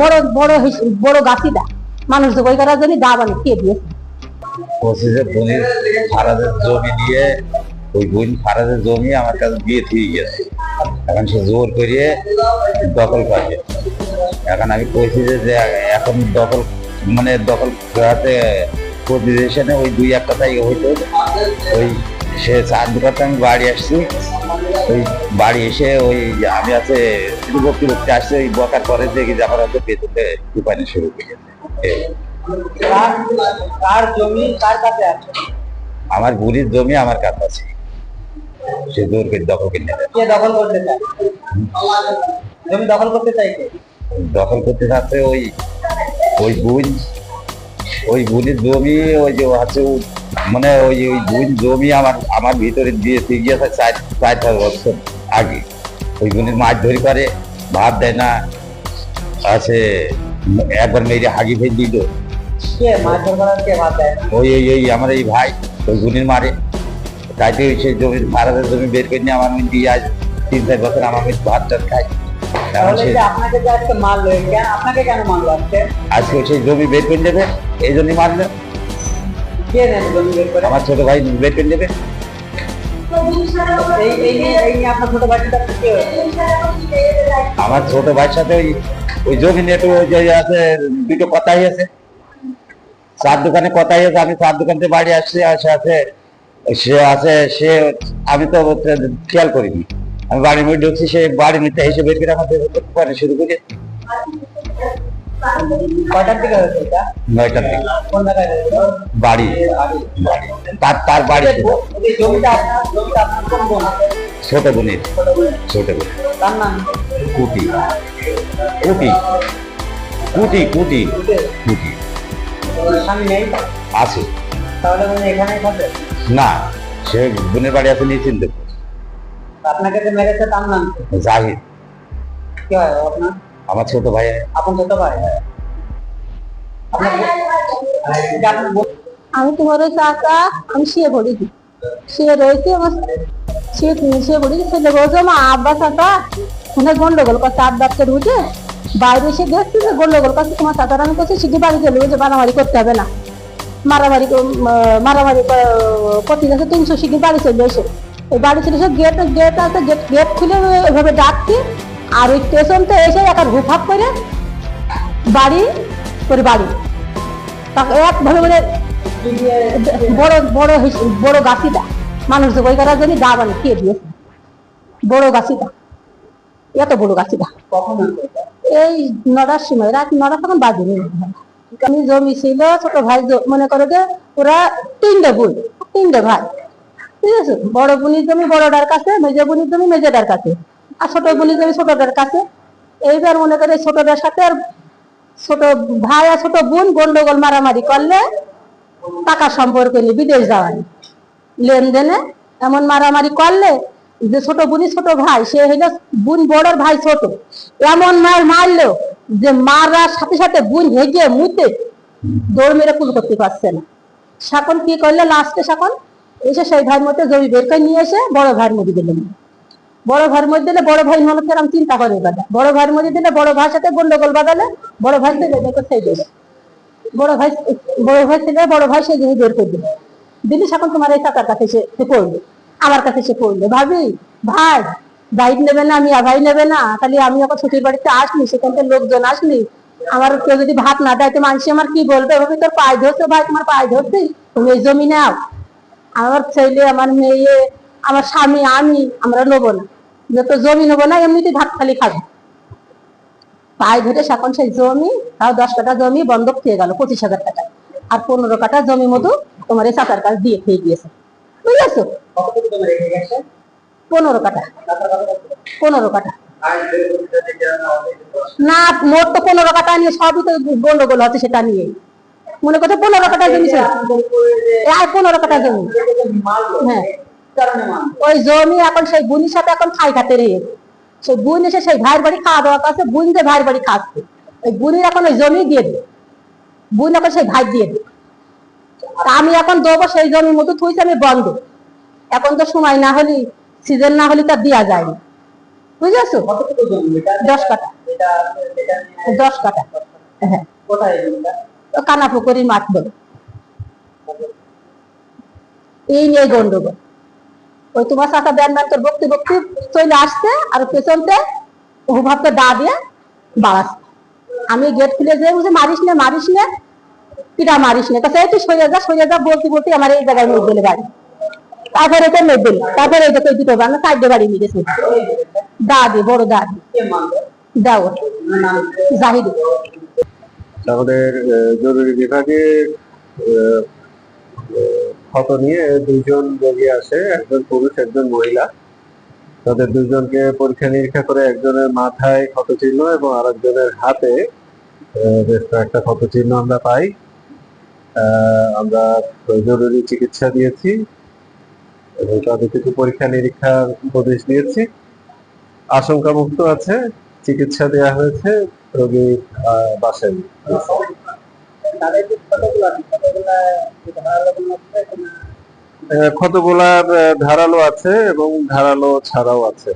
বড় বড় বড় গাছিটা। মানুষ জবাই করার জন্য দা বানিয়ে খেয়ে দিয়েছে জমি ওই বোন ফারাজের জমি আমার কাছে দিয়ে গেছে। এখন সে জোর করিয়ে দখল করে। এখন আমি কইছি যে এখন দখল মানে দখল করাতে প্রতিবেশনে ওই দুই এক কথা ইয়ে হইতো। ওই সে চার দুটাতে আমি বাড়ি আসছি। ওই বাড়ি এসে ওই আমি আছে বক্তি বক্তি আসছে ওই বকার পরে দেখি যে আমার হয়তো পেছনে দোকানে শুরু করে গেছে। কার কার জমি কার কাছে আছে? আমার বুড়ির জমি আমার কাছে আছে। সে করে দখল করে কে দখল করতে চায়? জমি দখল করতে চাইছে দখল করতে যাচ্ছে ওই ওই বুন ওই বুনির জমি ওই যে আছে মানে ওই ওই জমি আমার আমার ভিতরে দিয়ে গিয়েছে চার চার পাঁচ বছর আগে। ওই বুনির মাছ ধরি করে ভাত দেয় না আছে একবার মেরে হাগি ফেল দিল। ওই ওই ওই আমার এই ভাই ওই গুনির মারে। তাইতে ওই সেই জমি ভাড়াদের জমি বের করে নিয়ে আমার দিয়ে আজ তিন চার বছর আমার ভাত টাত খাই। আজকে সেই জমি বের করে নেবে এই জন্যই মারলে। আমার ছোট ভাই বের করে নেবে। আমার ছোট ভাইয়ের সাথে ওই ওই একটু যে আছে দুটো কথাই আছে। চার দোকানে কথাই আছে আমি চার দোকান থেকে বাড়ি আসছি আর সে আছে সে আছে সে আমি তো খেয়াল করিনি। আমি বাড়ির মধ্যে ঢুকছি সে বাড়ির মধ্যে এসে বের করে আমাদের শুরু করে। কয়টার দিকে হয়েছে এটা? নয়টার দিকে। কোন জায়গায় বাড়ি। বাড়ি। তার তার বাড়ি জমিটা জমিটা আপনার কোন ছোট বোনের। ছোট বোন। তার নাম? কুটি। কুটি। কুটি কুটি। কুটি? স্বামী নেই? আছে। তাহলে উনি এখানেই থাকে না সে বোনের বাড়ি আছে নিয়ে চিনতে আপনাকে যে মেরেছে তার নাম? জাহিদ। কি হয় আপনার? আমার ছোট ভাই। আপন ছোট ভাই? এটা আপনার বোন- আমি তোমার ওই চাচা আমি শুয়ে পড়েছি। শুয়ে রয়েছি আমার শুয়ে শুয়ে ছেলে বলছে আমার আব্বা চাচা গন্ডগোল করছে আব্বাকে বাইরে এসে দেখছি যে গন্ডগোল করছে তোমার চাচার আমি করছি শুধু বাড়ি চলে যে মারামারি করতে হবে না। মারামারি মারামারি করতে গেছে তিনশো সিটি বাড়ি চলে এসে। ওই বাড়ি চলে এসে গেট গেট আছে গেট গেট খুলে ওইভাবে ডাকছি। আর ওই স্টেশন তো এসে একটা হুফাপ করে বাড়ি করে বাড়ি। তাকে একভাবে মানে বড় বড় বড় গাছিটা। মানুষ জবাই করার জন্য? দা বানিয়ে খেয়ে দিয়েছে বড় গাছিটা। এত বড় গাছিটা। এই নটার সময় রাত নটা তখন বাজেনি আমি জমি ছিল ছোট ভাই মনে করো যে ওরা তিনটে বোন তিনটে ভাই। ঠিক আছে? বড় বুনির জমি বড়টার কাছে মেজে বুনির জমি মেজোটার কাছে। আর ছোট বোনের জমি ছোটটার কাছে। এইবার মনে করে ছোটদের সাথে আর ছোট ভাই আর ছোট বোন গন্ডগোল মারামারি করলে টাকা সম্পর্ক নিয়ে বিদেশ যাওয়ানি লেনদেনে এমন মারামারি করলে যে ছোট বোনই ছোট ভাই, সে হইল বোন বড়র ভাই ছোট। এমন মার মারলো যে মারার সাথে সাথে বোন হেগে মুতে দৌড় মেরে কুল করতে পারছে না। শাকন কি করলে, লাস্টে শাকন এসে সেই ভাইয়ের মধ্যে জমি বের করে নিয়ে এসে বড় ভাইয়ের মধ্যে দিলেন বড় ভাইয়ের মধ্যে দিলে বড় ভাই মনে কেরাম চিন্তা করে বাদা বড় ভাইয়ের মধ্যে দিলে বড় ভাইয়ের সাথে গন্ডগোল বাদালে বড় ভাই দেখে সেই দেবে। বড় ভাই বড় ভাই ছেলে বড় ভাই জিনিস বের করে দিল দিলি এখন তোমার এই টাকার কাছে সে সে পড়ল আমার কাছে সে পড়ল ভাবি, ভাই, বাইক নেবে না আমি ভাই নেবে না তাহলে আমি যখন ছুটির বাড়িতে আসলি সেখান থেকে লোকজন আসলি আমার কেউ যদি ভাত না দেয়, তো মানুষ আমার কি বলবে? ভাবি, তোর পায়ে ধরছে ভাই, তোমার পায়ে ধরছি? তুমি এই জমি নাও। আমার ছেলে, আমার মেয়ে, আমার স্বামী, আমি, আমরা নেব না। যত জমি নেব না এমনিতে ভাত খালি খাব। পায়ে ধরে এখন সেই জমি তাও দশ কাটা জমি বন্ধক খেয়ে গেল পঁচিশ হাজার টাকা। আর পনেরো কাটা জমি মতো তোমার এই চাচার কাছ দিয়ে খেয়ে গিয়েছে। বুঝেছ? পনেরো কাটা? পনেরো কাটা না, মোট তো পনেরো কাটা নিয়ে সবই তো গন্ডগোল হচ্ছে সেটা নিয়ে মনে করছে পনেরো কাটা জমি ছিল? আর পনেরো কাটা জমি। হ্যাঁ। ওই জমি এখন সেই বুনির সাথে এখন খাই খাতে রয়েছে সেই বুন এসে সেই ভাইয়ের বাড়ি খাওয়া দাওয়া করছে বুন যে ভাইয়ের বাড়ি খাচ্ছে। ওই বুনির এখন ওই জমি দিয়ে দেবে বুন এখন সেই ভাই দিয়ে দেবে আমি এখন দেবো সেই জমির মতো থুইছে আমি বন্ধ। এখন তো সময় না হলে সিজন না হলে তা দেওয়া যায় না। বুঝেছ? দশ কাটা দশ কাটা হ্যাঁ। তো কানাপুকুরি মাঠ বলে। এই নিয়ে গন্ডগোল। ওই তোমার সাথে ব্যান ব্যান করে বকতে বকতে চলে আসছে আর পেছনতে ওভাবে দা দিয়ে বাড়াচ্ছে। আমি গেট খুলে যে বুঝে মারিস না মারিস না। পিটা মারিস না। কাছে তুই সরে যা সরে যা। বলতে বলতে আমার এই জায়গায় মেয়ে দিলে বাড়ি। তারপরে এটা মেয়ে দিল তারপরে এটা তো দুটো বাংলা সাইডে বাড়ি নিয়ে গেছে। দা দিয়ে বড় দা মানবে দাও জাহিদ। আমাদের জরুরি বিভাগে ক্ষত নিয়ে দুজন রোগী আসে, একজন পুরুষ, একজন মহিলা। তাদের দুজনকে পরীক্ষা নিরীক্ষা করে একজনের মাথায় ক্ষত চিহ্ন এবং আরেকজনের হাতে বেশ কয়েকটা ক্ষত চিহ্ন আমরা পাই। আমরা জরুরি চিকিৎসা দিয়েছি এবং তাদের কিছু পরীক্ষা নিরীক্ষার উপদেশ দিয়েছি। আশঙ্কা মুক্ত আছে, চিকিৎসা দেওয়া হয়েছে, রোগী গিয়েছে। ক্ষতগুলার ধারালো আছে এবং ধারালো ছাড়াও আছে।